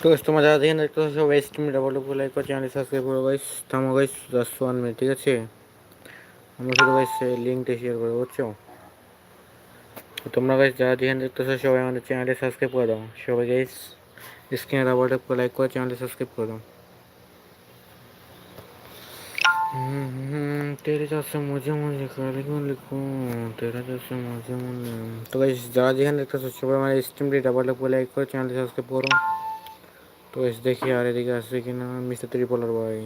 তো তোমরা যারা দেখেন একটা সব এস্টিমেট ডাবল লাইক করে চ্যানেল সাবস্ক্রাইব করো গাইস থামো গাইস জাস্ট ওয়ান মিনিট ঠিক আছে আমরা শুধু গাইস লিঙ্কটা শেয়ার করবো বুঝছো তো তোমরা গাইস যারা দেখেন দেখতেছো সবাই আমাদের চ্যানেলটা সাবস্ক্রাইব করে দাও সবাই গাইস স্ক্রিনে ডাবল ট্যাপ করে লাইক করে চ্যানেলটা সাবস্ক্রাইব করে দাও तेरे जैसे मुझे मुझे लिखूं लिखूं तेरा जैसे मुझे मुझे তো গাইস যারা যেখানে দেখতেছো সবাই আমার স্ট্রিমটি ডাবল ট্যাপ করে লাইক করে চ্যানেলটা সাবস্ক্রাইব করো তো গাইস দেখি আর এদিকে আছে কিনা মিস্টার ত্রিপলার ভাই।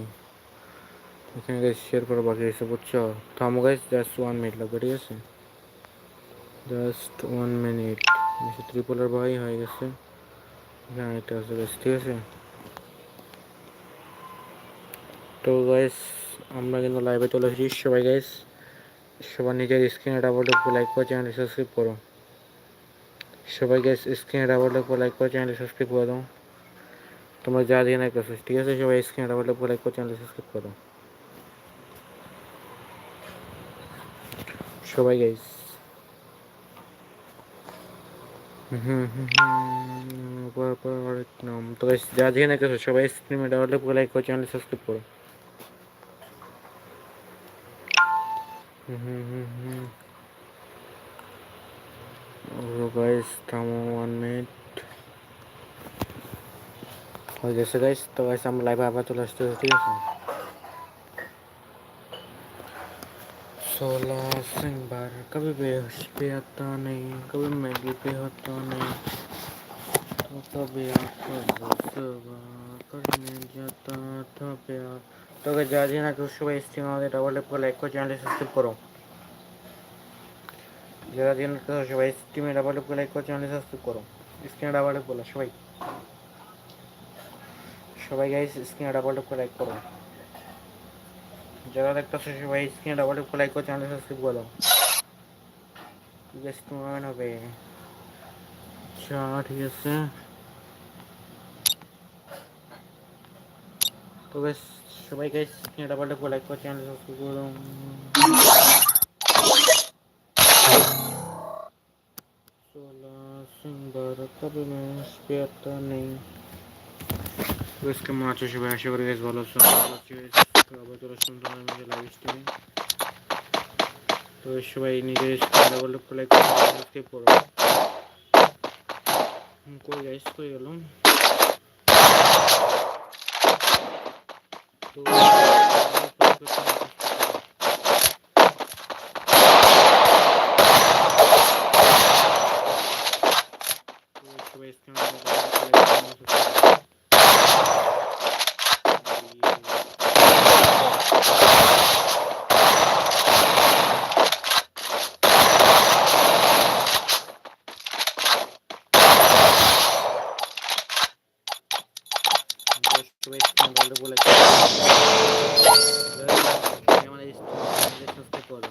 এখানে গাইস শেয়ার করা বাকি আছে বুঝছ? থামো গাইস জাস্ট ওয়ান মিনিট লাগবে, ঠিক আছে? জাস্ট ওয়ান মিনিট মিস্টার ত্রিপলার ভাই হয়ে গেছে। এখানে একটা আছে গাইস ঠিক আছে? তো গাইস আমরা কিন্তু লাইভে চলে এসেছি, সবাই গাইস সবার নিজের স্ক্রিনে ডাবল ট্যাপ লাইক করে চ্যানেল সাবস্ক্রাইব করো। সবাই গাইস স্ক্রিনে ডাবল ট্যাপ লাইক করে চ্যানেল সাবস্ক্রাইব করে দাও। তোমরা যা দিয়ে না করছ ঠিক আছে সবাই স্ক্রিনে ডাবল ট্যাপ লাইক করে চ্যানেল সাবস্ক্রাইব করো সবাই গাইস হুম হুম হুম পর পর আরেক নাম তো গাইস যা দিয়ে না করছ সবাই স্ক্রিনে ডাবল ট্যাপ লাইক করে চ্যানেল সাবস্ক্রাইব করো তো গাইস থামো ওয়ান মিনিট হয়ে গেছে গাইস তো গাইস আমরা লাইভে আবার চলে আসতে ঠিক আছে सोलह सिंह बार कभी बेहोश पे आता नहीं कभी मैगी पे होता नहीं तो कभी आपको रसवा करने जाता था प्यार তো আগে যা দিয়ে না কেউ সবাই স্ট্রিম আমাদের ডাবল ট্যাপ করে লাইক করে চ্যানেলটি সাবস্ক্রাইব করো যারা দিয়ে না কেউ সবাই স্ট্রিমে ডাবল ট্যাপ করে লাইক করে চ্যানেলটি সাবস্ক্রাইব করো স্ক্রিনে ডাবল ট্যাপ বলো সবাই সবাই গাইস স্ক্রিনে ডাবল ট্যাপ করে লাইক করো যারা দেখতেছো সবাই স্ক্রিনে ডাবল ট্যাপ করে লাইক করে চ্যানেল সাবস্ক্রাইব করো ঠিক আছে তোমার হবে আচ্ছা ঠিক আছে তো বেশ সবাই গাইস স্ক্রিনে ডাবল ট্যাপ করে লাইক করে চ্যানেল সাবস্ক্রাইব করো सोलह सिंह बारह कभी मैं पे आता नहीं আজকে কেমন আছো সবাই? আশা করি বেশ ভালো আছো। আবার চলে তোমার নিজের লাইভ স্ট্রিমে তো সবাই নিজের লাইক সাবস্ক্রাইব করো। কই গাইস কই গেলাম? তো সবাই স্ক্রিন ডাবল ট্যাপ লাইক করে সাবস্ক্রাইব করো সবাই স্ক্রিন বলতে বলে আমাদের সাবস্ক্রাইব করো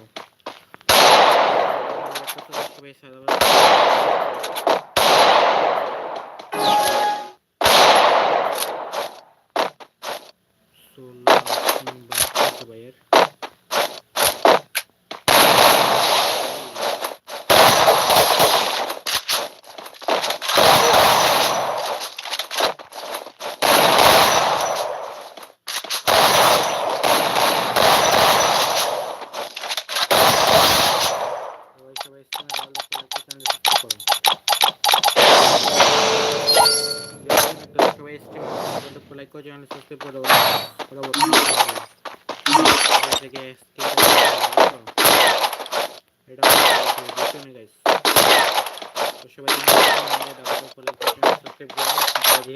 সবাই সারা ষোলো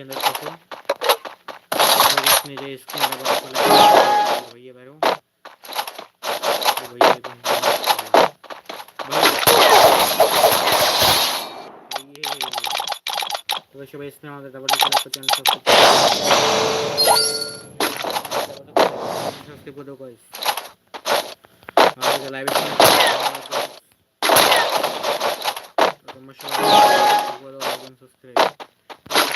चलो देखो और इसमें जो इसको मेरा भैया भैरो तो वैसे भाई इसमें हमारे डबल डबल को चैनल सब्सक्राइब सब्सक्राइब कर दो गाइस हमारे लाइव स्ट्रीम तो मशहूर को दो सब्सक्राइब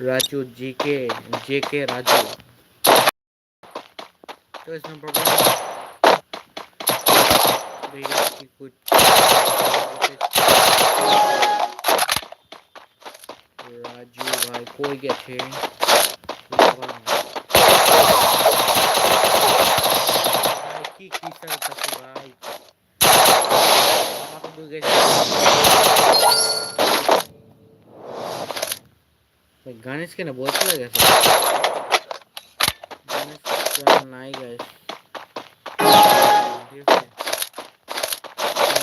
राजू जी के जे के राजू। तो इसमें प्रॉब्लम कुछ राजू भाई कोई गए की कीचड़ भाई? ভাই গণেশ কেন বলতে চলে গেছে গণেশ কেন নাই গাইস ঠিক আছে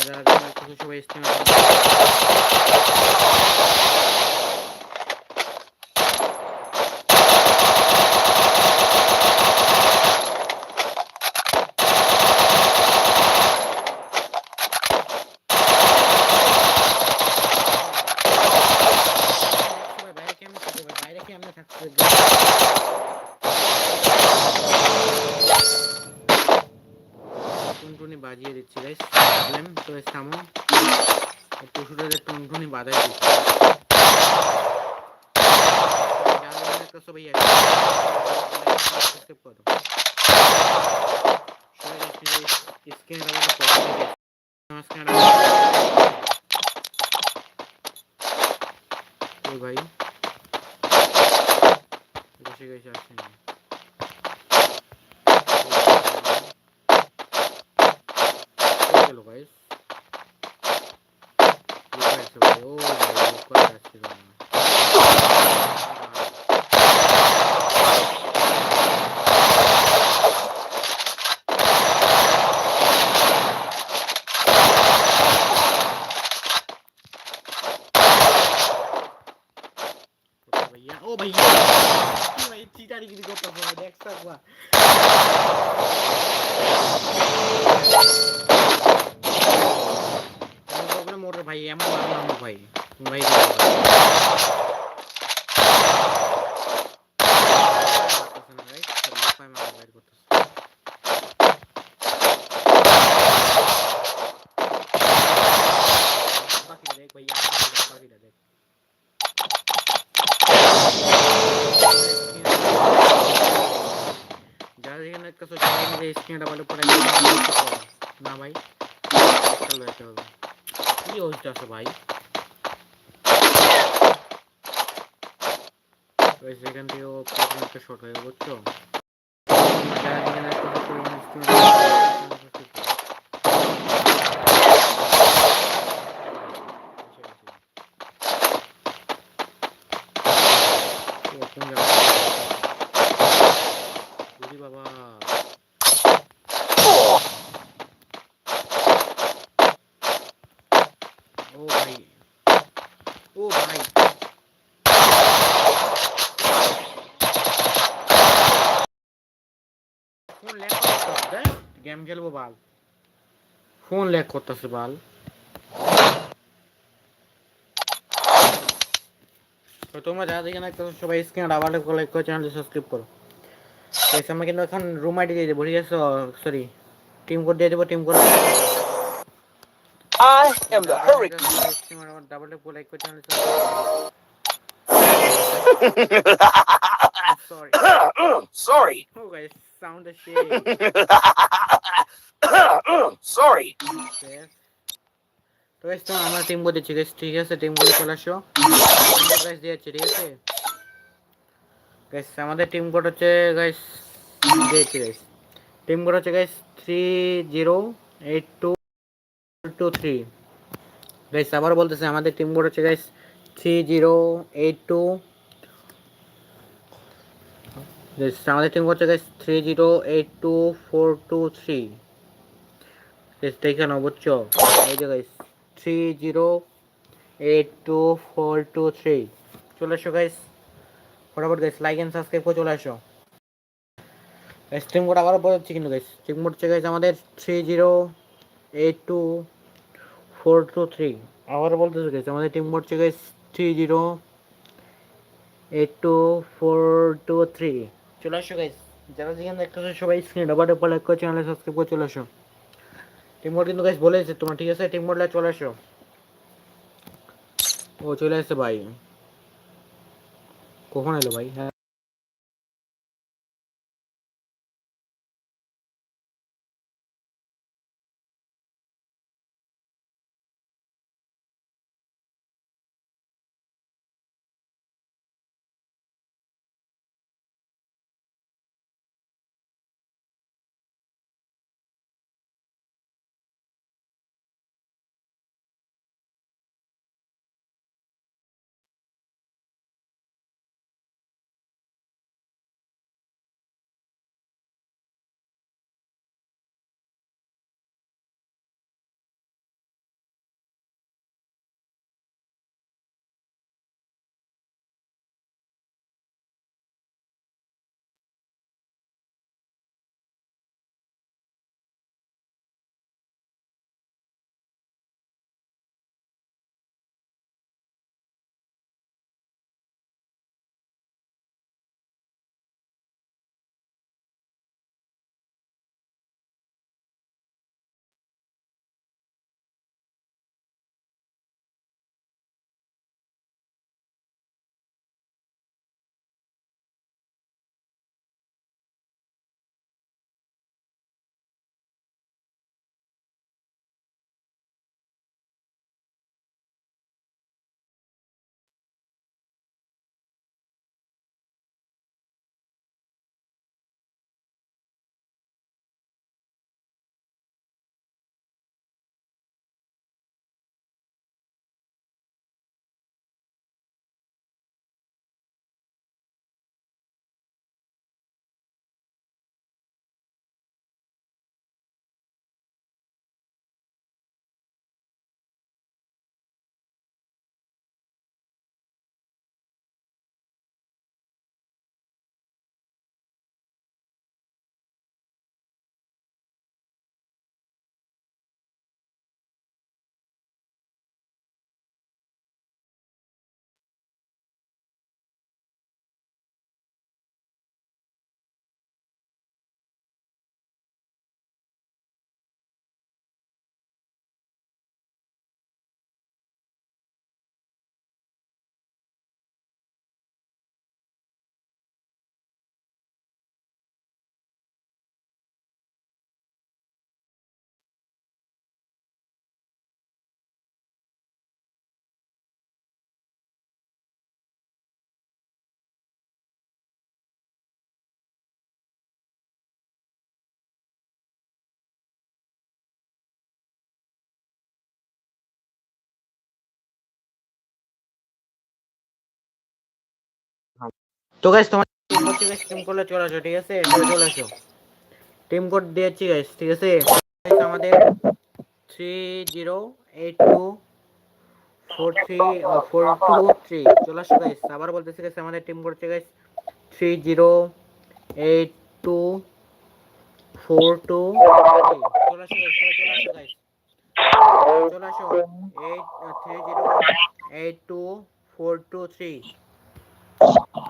যারা যারা কিছু সবাই স্টিমার সবাই বাইরে কেমন থাকবে ভাই? বাইরে কেমনে থাকতে হবে? টুনটুনি বাজিয়ে দিচ্ছি গাইস প্রবলেম তো থামো পশুটাদের টুনটুনি বাজাই দিচ্ছি যারা যারা একটা সবাই আছে, subscribe করো। সবাই guys, please screen এ আমাদের পছন্দ হয়েছে। আমার screen এ ওই ভাই বসে গেছে আসেনি গেল গাইস লুকায় আছে ভাই ও ভাই লুকায় আছে ভাই কোথায় ভাইয়া ও ভাইয়া কি ভাই চিটারি গিরি করতেছ ভাই দেখছ একবার কোনো প্রবলেম ওর ভাই এমন মারলাম ভাই ভাই দেখ ভাইয়া বাকিটা দেখ। যারা যেখানে মিডিয়া স্ক্রিনটা ভালো না ভাই, চলো যেতে কি হচ্ছে আছে ভাই? সেখান থেকে ও শর্ট হয়ে বুঝছ? যারা একটা social media screen ও কোন জায়গায় ওরে বাবা ও ভাই ও ভাই ফোন ল্যাগ করতেছে গেম খেলব বাল। ফোন ল্যাগ করতেছে বাল। তো তোমরা যারা দেখে না সবাই স্ক্রিন আবার লাইক করে চ্যানেলটি সাবস্ক্রাইব করো। গাইস আমরা কিন্তু এখন রুম আইডি দিয়ে দেবো ঠিক আছে? সরি টিম কোড দিয়ে দেবো team code I am the hurricane. Double tap like করে চ্যানেল সরি Sorry. ও গাইস সাউন্ড শে Sorry. তো তো আমরা টিম দিচ্ছি গাইস ঠিক আছে টিম কোড চলে আসো গাইস দিয়েছি ঠিক আছে গাইস আমাদের টিম কোড হচ্ছে গাইস দিয়েছি গাইস টিম কোড হচ্ছে guys three zero eight two two three guys আবার বলতেছে আমাদের টিম কোড হচ্ছে guys three zero eight two আমাদের টিম হচ্ছে guys three zero eight two four two three দেখে বুঝছ? এই যে guys three zero eight two four two three চলে এসো গাইস ফটাফট গাইস লাইক এন্ড সাবস্ক্রাইব করে চলে আসো স্ট্রিম কোড আবারও বলছি কিন্তু গাইস স্ট্রিম কোড হচ্ছে গাইস আমাদের three zero eight two four two three আবারও বলতেছে গাইস আমাদের টিম কোড হচ্ছে guys three zero eight two four two three চলে আসো গাইস যারা যেখানে দেখতেছো সবাই স্ক্রিনে ডবা ডবা লাইক করে চ্যানেলে সাবস্ক্রাইব করে চলে আসো। টিম মোড কিন্তু গাইস বলেছে তোমার, ঠিক আছে? টিম মোডলা চলে আসো। ও চলে আসছে, ভাই। কখন এলো, ভাই? হ্যাঁ। তো গাইস তোমার টিম করলে চলে আসো, ঠিক আছে? চলে আসো। টিম কোড দিয়েছি গাইস ঠিক আছে? আমাদের three zero eight two four three four two three চলে আসো গাইস আবার বলতেছি গাইস আমাদের টিম হচ্ছে guys three zero eight two four two চলে আসো চলে আসো গাইস চলে আসো। Eight three zero eight two four two three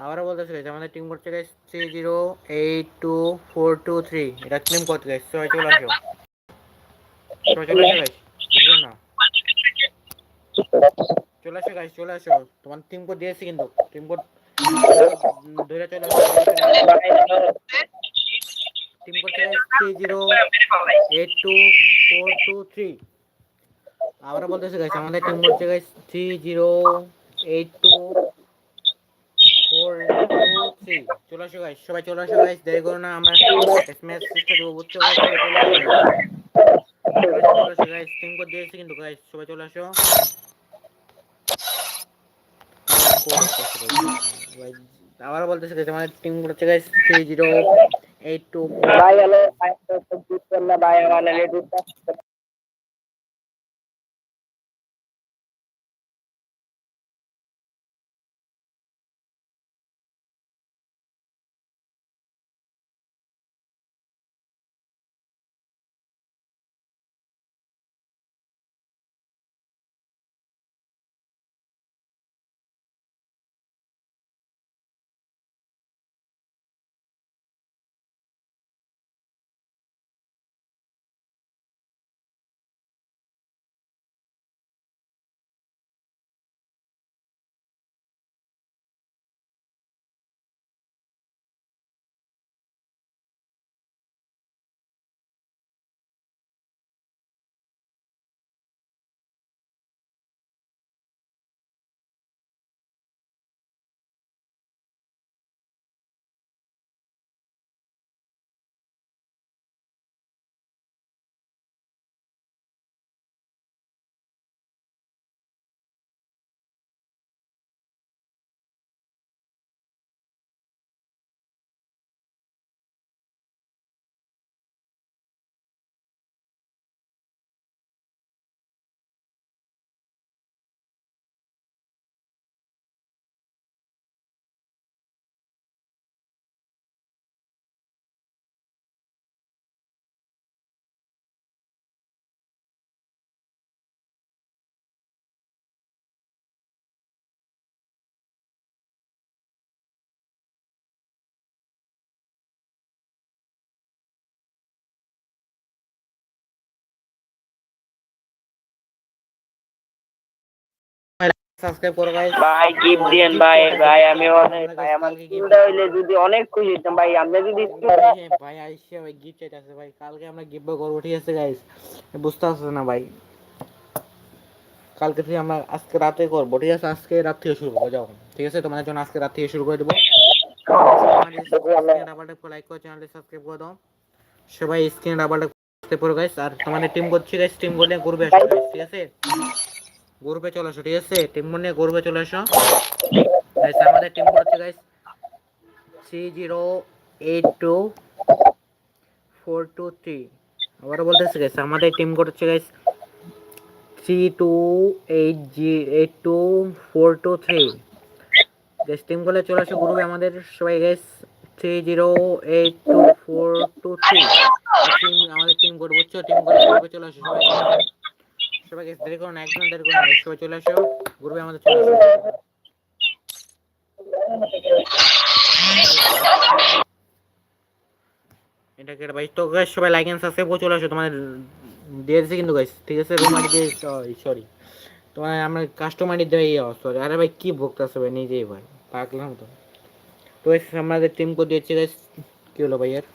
আবারও বলতেছি গাইস আমাদের টিম করছে guys three zero eight two four two three এটা ক্লেম গাইস চলে আসো। সবাই না? চলে আসো গাইস চলে আসো। তোমার টিম কোড দিয়েছি কিন্তু। টিম কোড ধরে চলে আসো। Team guys three zero eight two four two three আবারও বলতেছি গাইস আমাদের টিম করছে guys three zero eight two আবার বলতেছে guys team code guys three zero eight two bye hello bye hello bye hello subscribe করো guys ভাই gift দিয়েন ভাই ভাই আমি অনেক ভাই আমার হইলে যদি অনেক খুশি হইতাম ভাই আপনি যদি ভাই আইসে ভাই গিফট চাইতেছে ভাই কালকে আমরা গিফট করব ঠিক আছে গাইস বুঝতে পারছ না ভাই? কালকে থেকে আমরা আজকে রাতে করব ঠিক আছে? আজকে রাত থেকে শুরু করব যাও। ঠিক আছে? তোমাদের জন্য আজকে রাত থেকে শুরু করে দেবো। লাইক করে চ্যানেলটি সাবস্ক্রাইব করে দাও। সবাই স্ক্রিন রাবারটা সাবস্ক্রাইব করো গাইস আর তোমাদের টিম করছি গাইস টিম করলে guys, ঠিক আছে? গ্রুপে চলে আসো ঠিক আছে? টিম নিয়ে গ্রুপে চলে আসো গাইস আমাদের টিম করছে guys three zero eight two four two three আবারও বলতেছি গাইস আমাদের টিম করছে guys three two eight G eight two four two three guys team করলে চলে আসো গ্রুপে আমাদের সবাই guys three zero eight two four two three team আমাদের টিম বুঝছ? টিম করে গ্রুপে চলে আসো সবাই। সবাই গাইস দেরি করো না, একদম দেরি করো না। সবাই চলে আসো আমাদের চলে আসো। এটা কেটে ভাই? তো গাইস সবাই লাইক এন্ড সাবস্ক্রাইব করে চলে আসো। তোমাদের কিন্তু গাইস ঠিক আছে? দিয়ে সরি তোমার আমরা কাস্টমার আইডি দেই সরি আরে ভাই, কি ভুগতেছে ভাই? নিজেই ভাই, পাগলাম তো। তো আমাদের টিম কো দিয়েছে গাইস কি হলো ভাই এর?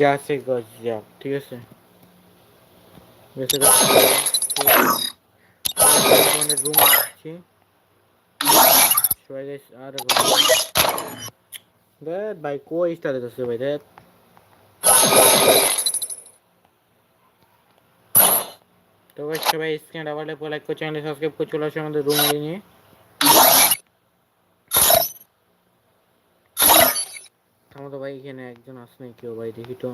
যা আছে গাছ, যা, ঠিক আছে? রুম আছে। সবাই আর ভাই, কই স্টার দিতেছে ভাই, দেখ। তো সবাই স্ক্রিন আবার লাইক করে চ্যানেল সাবস্ক্রাইব করে, চলে আসো আমাদের রুম নিয়ে থামো তো ভাই এখানে একজন আসে কেউ ভাই দেখি তো।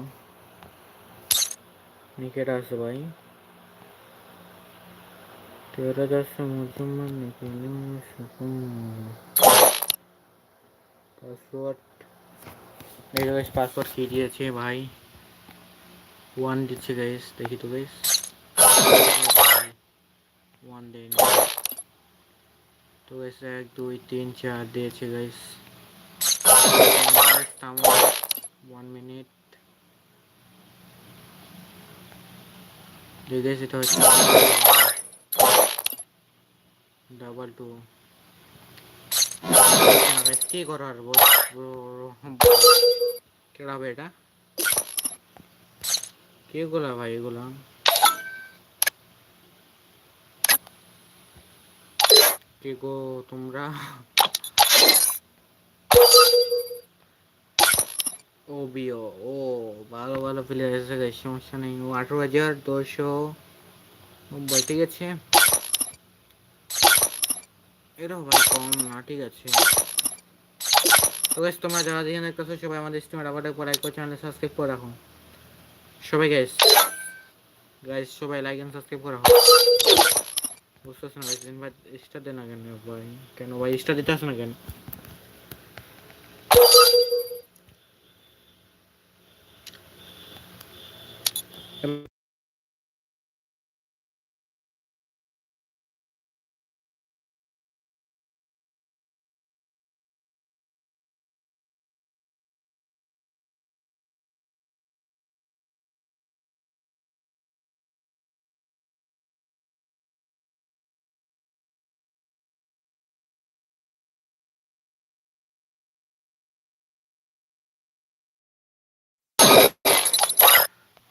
নিকেটা আছে ভাই? তেরো দশ মুসলমান পাসওয়ার্ড। এই গাইস পাসওয়ার্ড কি দিয়েছে ভাই? ওয়ান দিচ্ছে গাইস দেখি তো গাইস ওয়ান দেয়নি। তো গাইস এক, দুই, তিন, চার দিয়েছে গাইস থামো ওয়ান মিনিট গাইস এটা হচ্ছে ডাবল টু কি করার কেডা হবে এটা কে গুলা ভাই এগুলা কে গো তোমরা ও বিও ও ভালো ভালো প্লেয়ার এসে গেছে সমস্যা নেই। ও আঠারো হাজার দুশো নব্বই, ঠিক আছে? এটাও ভাই কম না, ঠিক আছে। তো গাইস তোমরা যারা যেখানে দেখতেছো সবাই আমাদের স্ট্রিমের আবার একবার লাইক করে চ্যানেল সাবস্ক্রাইব করে রাখো। সবাই গাইস গাইস সবাই লাইক এন্ড সাবস্ক্রাইব করে রাখো। বুঝতেছ না গাইস ইনভাইট স্টার দেন না কেন, ভাই? কেন, ভাই স্টার দিতে আসে না কেন? and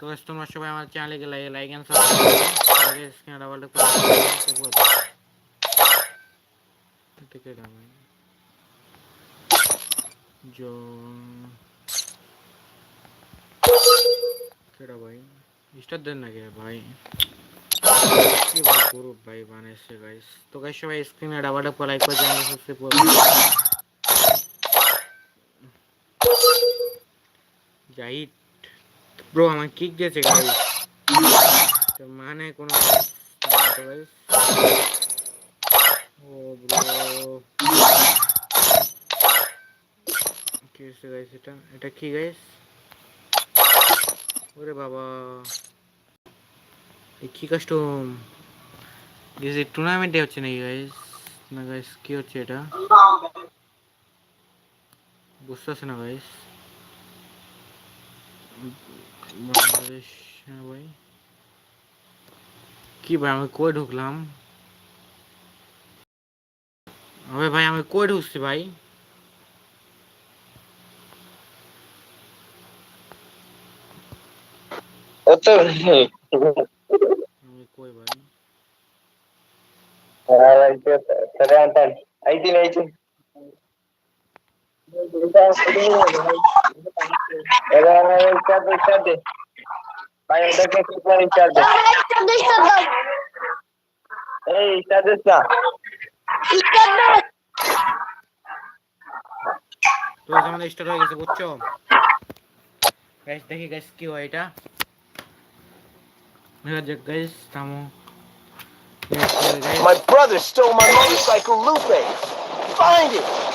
তো গাইস তোমরা সবাই আমার চ্যানেলে like like and subscribe screen double করে টিকে দাও ভাই जो কেডা ভাই স্টার দেন না কে ভাই কি ভাই গ্রুপ ভাই বানাইছে গাইস তো গাইস সবাই স্ক্রিনে ডাবল ট্যাপ করে লাইক করে চ্যানেল সাবস্ক্রাইব করে জাহিদ ব্রো আমার কিক দিয়েছে গাইস তো মানে কোনো ও ব্রো কি গাইস এটা এটা কি গাইস ওরে বাবা। এই কি কাস্টম দিস টুর্নামেন্টে হচ্ছে নাকি গাইস না গাইস কি হচ্ছে এটা? বুঝতেছে না গাইস বাংলাদেশ ভাই কি ভাই আমি কই ঢুকলাম আরে ভাই আমি কই ঢুকছি ভাই কই ভাই আরে ভাই আইতিন আইতিন এই ইস্টাদেশ না তো আমাদের স্টার্ট হয়ে গেছে বুঝছো গাইস দেখি গাইস কি হয় এটা মেরা যে গাইস থামো My brother stole my motorcycle, Lupe. Find it.